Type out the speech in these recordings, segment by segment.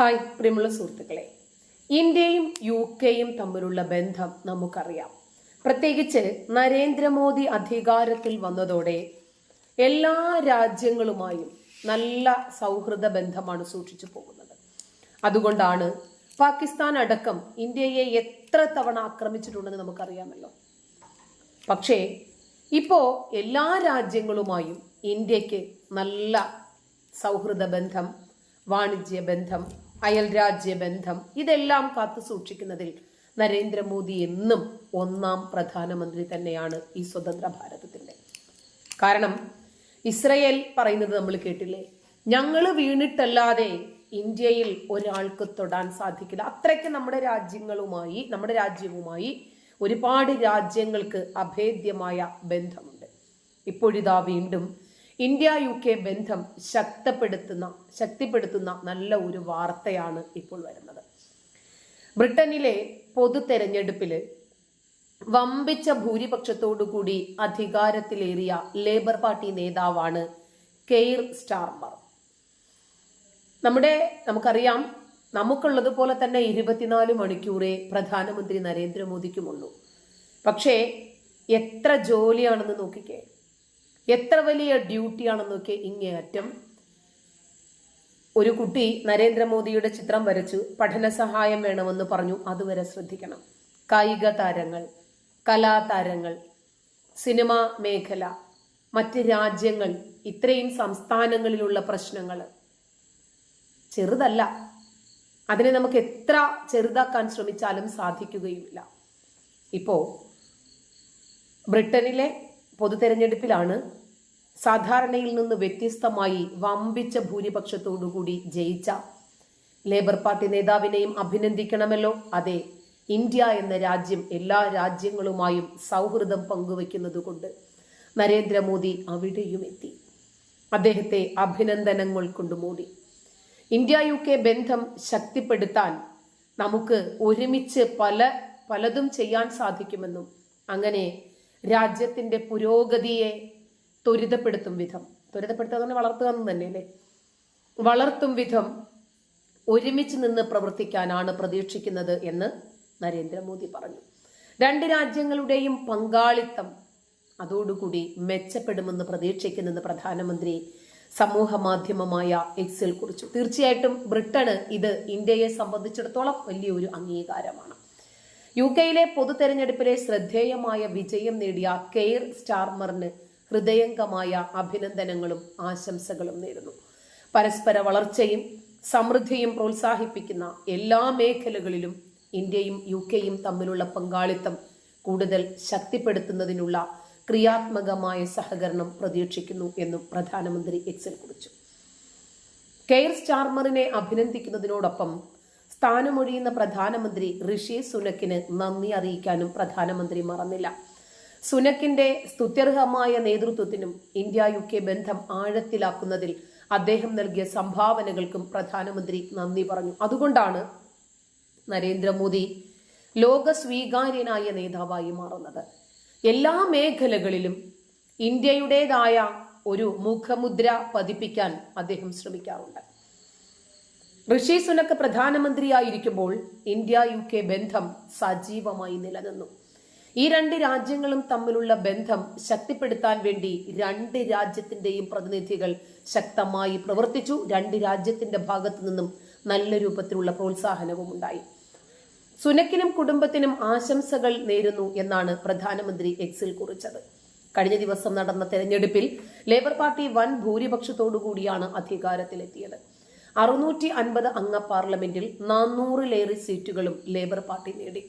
Hi പ്രിയമുള്ള സുഹൃത്തുക്കളെ. ഇന്ത്യയും യു കെയും തമ്മിലുള്ള ബന്ധം നമുക്കറിയാം. പ്രത്യേകിച്ച് നരേന്ദ്രമോദി അധികാരത്തിൽ വന്നതോടെ എല്ലാ രാജ്യങ്ങളുമായും നല്ല സൗഹൃദ ബന്ധമാണ് സൂക്ഷിച്ചു പോകുന്നത്. അതുകൊണ്ടാണ് പാകിസ്ഥാൻ അടക്കം ഇന്ത്യയെ എത്ര തവണ ആക്രമിച്ചിട്ടുണ്ടെന്ന് നമുക്കറിയാമല്ലോ. പക്ഷേ ഇപ്പോൾ എല്ലാ രാജ്യങ്ങളുമായും ഇന്ത്യയ്ക്ക് നല്ല സൗഹൃദ ബന്ധം വാണിജ്യ ബന്ധം അയൽ രാജ്യബന്ധം ഇതെല്ലാം കാത്തു സൂക്ഷിക്കുന്നതിൽ നരേന്ദ്രമോദി എന്നും ഒന്നാം പ്രധാനമന്ത്രി തന്നെയാണ് ഈ സ്വതന്ത്ര ഭാരതത്തിന്റെ കാരണം ഇസ്രയേൽ പറയുന്നത് നമ്മൾ കേട്ടില്ലേ? ഞങ്ങൾ വീണിട്ടല്ലാതെ ഇന്ത്യയിൽ ഒരാൾക്ക് തൊടാൻ സാധിക്കില്ല. അത്രയ്ക്ക് നമ്മുടെ രാജ്യങ്ങളുമായി നമ്മുടെ രാജ്യവുമായി ഒരുപാട് രാജ്യങ്ങൾക്ക് അഭേദ്യമായ ബന്ധമുണ്ട്. ഇപ്പോഴിതാ വീണ്ടും ഇന്ത്യ യു കെ ബന്ധം ശക്തപ്പെടുത്തുന്ന ശക്തിപ്പെടുത്തുന്ന നല്ല ഒരു വാർത്തയാണ് ഇപ്പോൾ വരുന്നത്. ബ്രിട്ടനിലെ പൊതു തെരഞ്ഞെടുപ്പിൽ വമ്പിച്ച ഭൂരിപക്ഷത്തോടുകൂടി അധികാരത്തിലേറിയ ലേബർ പാർട്ടി നേതാവാണ് കെയർ സ്റ്റാർമർ. നമ്മുടെ നമുക്കറിയാം നമുക്കുള്ളതുപോലെ തന്നെ ഇരുപത്തിനാല് മണിക്കൂറേ പ്രധാനമന്ത്രി നരേന്ദ്രമോദിക്കുമുള്ളൂ. പക്ഷേ എത്ര ജോലിയാണെന്ന് നോക്കിക്കേ എത്ര വലിയ ഡ്യൂട്ടിയാണെന്ന് നോക്കിയേ ഇങ്ങേയറ്റം ഒരു കുട്ടി നരേന്ദ്രമോദിയുടെ ചിത്രം വരച്ചു പഠന സഹായം വേണമെന്ന് പറഞ്ഞു അതുവരെ ശ്രദ്ധിക്കണം. കായിക താരങ്ങൾ കലാതാരങ്ങൾ സിനിമാ മേഖല മറ്റ് രാജ്യങ്ങൾ ഇത്രയും സംസ്ഥാനങ്ങളിലുള്ള പ്രശ്നങ്ങൾ ചെറുതല്ല. അതിനെ നമുക്ക് എത്ര ചെറുതാക്കാൻ ശ്രമിച്ചാലും സാധിക്കുകയുമില്ല. ഇപ്പോൾ ബ്രിട്ടനിലെ പൊതു തെരഞ്ഞെടുപ്പിലാണ് സാധാരണയിൽ നിന്ന് വ്യത്യസ്തമായി വമ്പിച്ച ഭൂരിപക്ഷത്തോടുകൂടി ജയിച്ച ലേബർ പാർട്ടി നേതാവിനെയും അഭിനന്ദിക്കണമല്ലോ. അതെ ഇന്ത്യ എന്ന രാജ്യം എല്ലാ രാജ്യങ്ങളുമായും സൗഹൃദം പങ്കുവെക്കുന്നതുകൊണ്ട് നരേന്ദ്രമോദി അവിടെയും എത്തി. അദ്ദേഹത്തെ അഭിനന്ദനങ്ങൾ കൊണ്ട് മൂടി. ഇന്ത്യ യു കെ ബന്ധം ശക്തിപ്പെടുത്താൻ നമുക്ക് ഒരുമിച്ച് പല പലതും ചെയ്യാൻ സാധിക്കുമെന്നും അങ്ങനെ രാജ്യത്തിന്റെ പുരോഗതിയെ ത്വരിതപ്പെടുത്തും വിധം. ത്വരിതപ്പെടുത്തുക തന്നെ വളർത്തുക എന്ന് തന്നെയല്ലേ വളർത്തും വിധം ഒരുമിച്ച് നിന്ന് പ്രവർത്തിക്കാനാണ് പ്രതീക്ഷിക്കുന്നത് എന്ന് നരേന്ദ്രമോദി പറഞ്ഞു. രണ്ട് രാജ്യങ്ങളുടെയും പങ്കാളിത്തം അതോടുകൂടി മെച്ചപ്പെടുമെന്ന് പ്രതീക്ഷിക്കുന്നെന്ന് പ്രധാനമന്ത്രി സമൂഹ മാധ്യമമായ എക്സിൽ കുറിച്ചു. തീർച്ചയായിട്ടും ബ്രിട്ടന് ഇത് ഇന്ത്യയെ സംബന്ധിച്ചിടത്തോളം വലിയൊരു അംഗീകാരമാണ്. യു കെയിലെ പൊതു തെരഞ്ഞെടുപ്പിലെ ശ്രദ്ധേയമായ വിജയം നേടിയ കെയർ സ്റ്റാർമറിന് ഹൃദയംഗമായ അഭിനന്ദനങ്ങളും ആശംസകളും നേരുന്നു. പരസ്പര വളർച്ചയും സമൃദ്ധിയും പ്രോത്സാഹിപ്പിക്കുന്ന എല്ലാ മേഖലകളിലും ഇന്ത്യയും യു കെയും തമ്മിലുള്ള പങ്കാളിത്തം കൂടുതൽ ശക്തിപ്പെടുത്തുന്നതിനുള്ള ക്രിയാത്മകമായ സഹകരണം പ്രതീക്ഷിക്കുന്നു എന്നും പ്രധാനമന്ത്രി എക്സിൽ കുറിച്ചു. കെയർ സ്റ്റാർമറിനെ അഭിനന്ദിക്കുന്നതിനോടൊപ്പം സ്ഥാനമൊഴിയുന്ന പ്രധാനമന്ത്രി ഋഷി സുനക്കിന് നന്ദി അറിയിക്കാനും പ്രധാനമന്ത്രി മറന്നില്ല. സുനക്കിന്റെ സ്തുത്യർഹമായ നേതൃത്വത്തിനും ഇന്ത്യ യു കെ ബന്ധം ആഴത്തിലാക്കുന്നതിൽ അദ്ദേഹം നൽകിയ സംഭാവനകൾക്കും പ്രധാനമന്ത്രി നന്ദി പറഞ്ഞു. അതുകൊണ്ടാണ് നരേന്ദ്രമോദി ലോക സ്വീകാര്യനായ നേതാവായി മാറുന്നത്. എല്ലാ മേഖലകളിലും ഇന്ത്യയുടേതായ ഒരു മുഖമുദ്ര പതിപ്പിക്കാൻ അദ്ദേഹം ശ്രമിക്കാറുണ്ട്. ഋഷി സുനക്ക് പ്രധാനമന്ത്രിയായിരിക്കുമ്പോൾ ഇന്ത്യ യു കെ ബന്ധം സജീവമായി നിലനിന്നു. ഈ രണ്ട് രാജ്യങ്ങളും തമ്മിലുള്ള ബന്ധം ശക്തിപ്പെടുത്താൻ വേണ്ടി രണ്ട് രാജ്യത്തിന്റെയും പ്രതിനിധികൾ ശക്തമായി പ്രവർത്തിച്ചു. രണ്ട് രാജ്യത്തിന്റെ ഭാഗത്തു നിന്നും നല്ല രൂപത്തിലുള്ള പ്രോത്സാഹനവും ഉണ്ടായി. സുനക്കിനും കുടുംബത്തിനും ആശംസകൾ നേരുന്നു എന്നാണ് പ്രധാനമന്ത്രി എക്സിൽ കുറിച്ചത്. കഴിഞ്ഞ ദിവസം നടന്ന തെരഞ്ഞെടുപ്പിൽ ലേബർ പാർട്ടി വൻ ഭൂരിപക്ഷത്തോടുകൂടിയാണ് അധികാരത്തിലെത്തിയത്. അറുന്നൂറ്റി അൻപത് അംഗ പാർലമെന്റിൽ നാനൂറിലേറെ സീറ്റുകളും ലേബർ പാർട്ടി നേടി.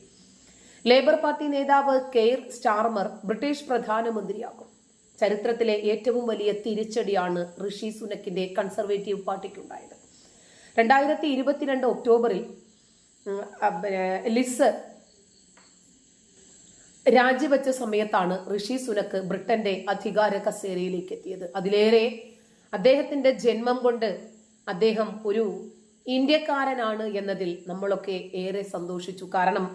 ലേബർ പാർട്ടി നേതാവ് കെയർ സ്റ്റാർമർ ബ്രിട്ടീഷ് പ്രധാനമന്ത്രിയാകും. ചരിത്രത്തിലെ ഏറ്റവും വലിയ തിരിച്ചടിയാണ് ഋഷി സുനക്കിന്റെ കൺസർവേറ്റീവ് പാർട്ടിക്കുണ്ടായത്. രണ്ടായിരത്തി ഇരുപത്തിരണ്ട് ഒക്ടോബറിൽ ലിസ് രാജിവെച്ച സമയത്താണ് ഋഷി സുനക്ക് ബ്രിട്ടന്റെ അധികാര കസേരയിലേക്ക് എത്തിയത് അതിലേറെ അദ്ദേഹത്തിന്റെ ജന്മം കൊണ്ട് അദ്ദേഹം ഒരു ഇന്ത്യക്കാരനാണ് എന്നതിൽ നമ്മളൊക്കെ ഏറെ സന്തോഷിച്ചു. കാരണം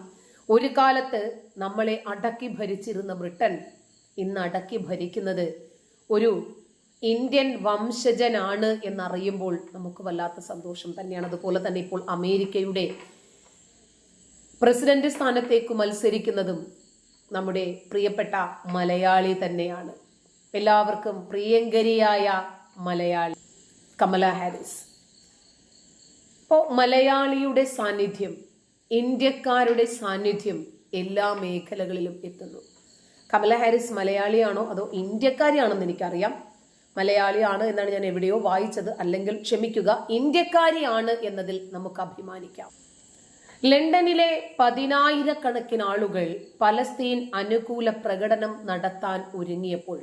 ഒരു കാലത്ത് നമ്മളെ അടക്കി ഭരിച്ചിരുന്ന ബ്രിട്ടൻ ഇന്ന് അടക്കി ഭരിക്കുന്നത് ഒരു ഇന്ത്യൻ വംശജനാണ് എന്നറിയുമ്പോൾ നമുക്ക് വല്ലാത്ത സന്തോഷം തന്നെയാണ്. അതുപോലെ തന്നെ ഇപ്പോൾ അമേരിക്കയുടെ പ്രസിഡന്റ് സ്ഥാനത്തേക്ക് മത്സരിക്കുന്നതും നമ്മുടെ പ്രിയപ്പെട്ട മലയാളി തന്നെയാണ്. എല്ലാവർക്കും പ്രിയങ്കരിയായ മലയാളി കമല ഹാരിസ്. ഇപ്പോൾ മലയാളിയുടെ സാന്നിധ്യം ഇന്ത്യക്കാരുടെ സാന്നിധ്യം എല്ലാ മേഖലകളിലും എത്തുന്നു. കമല ഹാരിസ് മലയാളിയാണോ അതോ ഇന്ത്യക്കാരിയാണെന്ന് എനിക്കറിയാം. മലയാളിയാണ് എന്നാണ് ഞാൻ എവിടെയോ വായിച്ചത്. അല്ലെങ്കിൽ ക്ഷമിക്കുക ഇന്ത്യക്കാരിയാണ് എന്നതിൽ നമുക്ക് അഭിമാനിക്കാം. ലണ്ടനിലെ പതിനായിരക്കണക്കിന് ആളുകൾ പലസ്തീൻ അനുകൂല പ്രകടനം നടത്താൻ ഒരുങ്ങിയപ്പോൾ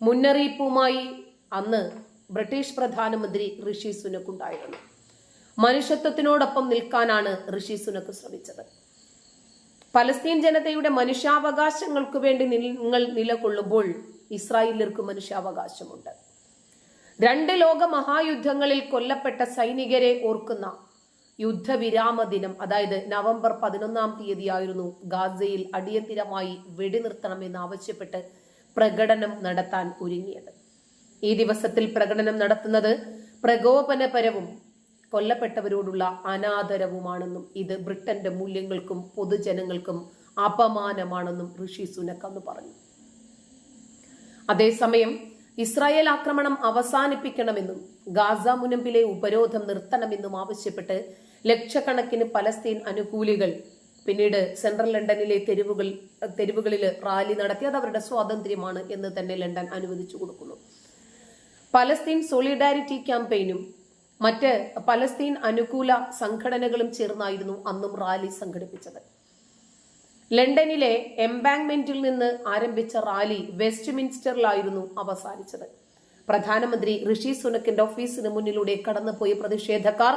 മുന്നറിയിപ്പുമായി അന്ന് ബ്രിട്ടീഷ് പ്രധാനമന്ത്രി ഋഷി സുനക് ഉണ്ടായിരുന്നു മനുഷ്യത്വത്തിനോടൊപ്പം നിൽക്കാനാണ് ഋഷി സുനക്ക് ശ്രമിച്ചത്. പലസ്തീൻ ജനതയുടെ മനുഷ്യാവകാശങ്ങൾക്ക് വേണ്ടി നിങ്ങൾ നിലകൊള്ളുമ്പോൾ ഇസ്രായേലിർക്ക് മനുഷ്യാവകാശമുണ്ട്. രണ്ട് ലോക മഹായുദ്ധങ്ങളിൽ കൊല്ലപ്പെട്ട സൈനികരെ ഓർക്കുന്ന യുദ്ധവിരാമ ദിനം അതായത് നവംബർ പതിനൊന്നാം തീയതിയായിരുന്നു ഗാസയിൽ അടിയന്തിരമായി വെടിനിർത്തണമെന്ന് ആവശ്യപ്പെട്ട് പ്രകടനം നടത്താൻ ഒരുങ്ങിയത്. ഈ ദിവസത്തിൽ പ്രകടനം നടത്തുന്നത് പ്രകോപനപരവും കൊല്ലപ്പെട്ടവരോടുള്ള അനാദരവുമാണെന്നും ഇത് ബ്രിട്ടന്റെ മൂല്യങ്ങൾക്കും പൊതുജനങ്ങൾക്കും അപമാനമാണെന്നും ഋഷി സുനക് അന്ന് പറഞ്ഞു. അതേസമയം ഇസ്രായേൽ ആക്രമണം അവസാനിപ്പിക്കണമെന്നും ഗാസ മുനമ്പിലെ ഉപരോധം നിർത്തണമെന്നും ആവശ്യപ്പെട്ട് ലക്ഷക്കണക്കിന് പലസ്തീൻ അനുകൂലികൾ പിന്നീട് സെൻട്രൽ ലണ്ടനിലെ തെരുവുകൾ തെരുവുകളിൽ റാലി നടത്തി അത് അവരുടെ സ്വാതന്ത്ര്യമാണ് എന്ന് തന്നെ ലണ്ടൻ അനുവദിച്ചു കൊടുക്കുന്നു. പലസ്തീൻ സോളിഡാരിറ്റി ക്യാമ്പയിനും മറ്റ് പലസ്തീൻ അനുകൂല സംഘടനകളും ചേർന്നായിരുന്നു അന്നും റാലി സംഘടിപ്പിച്ചത്. ലണ്ടനിലെ എംബാങ്ക്മെന്റിൽ നിന്ന് ആരംഭിച്ച റാലി വെസ്റ്റ് മിൻസ്റ്ററിലായിരുന്നു അവസാനിച്ചത്. പ്രധാനമന്ത്രി ഋഷി സുനക്കിന്റെ ഓഫീസിന് മുന്നിലൂടെ കടന്നുപോയ പ്രതിഷേധക്കാർ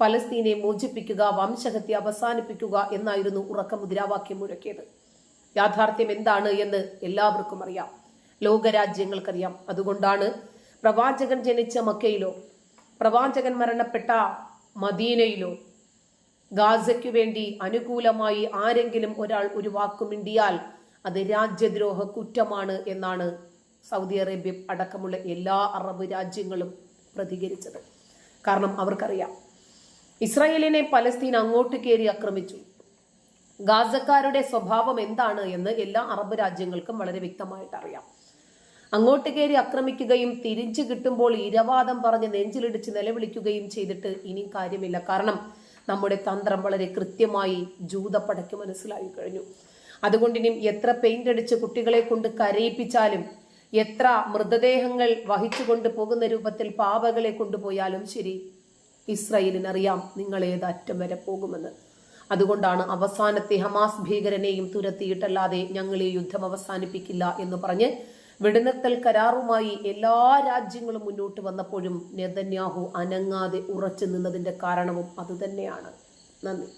പലസ്തീനെ മോചിപ്പിക്കുക വംശഹത്യ അവസാനിപ്പിക്കുക എന്നായിരുന്നു ഉറക്ക മുദ്രാവാക്യം മുഴക്കിയത്. യാഥാർത്ഥ്യം എന്താണ് എന്ന് എല്ലാവർക്കും അറിയാം. ലോകരാജ്യങ്ങൾക്കറിയാം. അതുകൊണ്ടാണ് പ്രവാചകൻ ജനിച്ച മക്കയിലോ പ്രവാചകൻ മരണപ്പെട്ട മദീനയിലോ ഗാസയ്ക്കു വേണ്ടി അനുകൂലമായി ആരെങ്കിലും ഒരാൾ ഒരു വാക്കുമിണ്ടിയാൽ അത് രാജ്യദ്രോഹ കുറ്റമാണ് എന്നാണ് സൗദി അറേബ്യ അടക്കമുള്ള എല്ലാ അറബ് രാജ്യങ്ങളും പ്രതികരിച്ചത്. കാരണം അവർക്കറിയാം ഇസ്രായേലിനെ പലസ്തീൻ അങ്ങോട്ട് കയറി ആക്രമിച്ചു. ഗാസക്കാരുടെ സ്വഭാവം എന്താണ് എന്ന് എല്ലാ അറബ് രാജ്യങ്ങൾക്കും വളരെ വ്യക്തമായിട്ട് അറിയാം അങ്ങോട്ട് കയറി ആക്രമിക്കുകയും തിരിച്ചു കിട്ടുമ്പോൾ ഇരവാദം പറഞ്ഞ് നെഞ്ചിലിടിച്ച് നിലവിളിക്കുകയും ചെയ്തിട്ട് ഇനി കാര്യമില്ല. കാരണം നമ്മുടെ തന്ത്രം വളരെ കൃത്യമായി ജൂതപ്പടയ്ക്ക് മനസ്സിലായി കഴിഞ്ഞു. അതുകൊണ്ട് ഇനി എത്ര പെയിന്റ് അടിച്ച് കുട്ടികളെ കൊണ്ട് കരയിപ്പിച്ചാലും എത്ര മൃതദേഹങ്ങൾ വഹിച്ചുകൊണ്ട് പോകുന്ന രൂപത്തിൽ പാവകളെ കൊണ്ടുപോയാലും ശരി ഇസ്രയേലിനറിയാം നിങ്ങൾ ഏത് അറ്റം വരെ പോകുമെന്ന്. അതുകൊണ്ടാണ് അവസാനത്തെ ഹമാസ് ഭീകരനെയും തുരത്തിയിട്ടല്ലാതെ ഞങ്ങൾ ഈ യുദ്ധം അവസാനിപ്പിക്കില്ല എന്ന് പറഞ്ഞ് വെടിനിർത്തൽ കരാറുമായി എല്ലാ രാജ്യങ്ങളും മുന്നോട്ട് വന്നപ്പോഴും നെതന്യാഹു അനങ്ങാതെ ഉറച്ചു നിന്നതിന്റെ കാരണവും അതുതന്നെയാണ്. നന്ദി.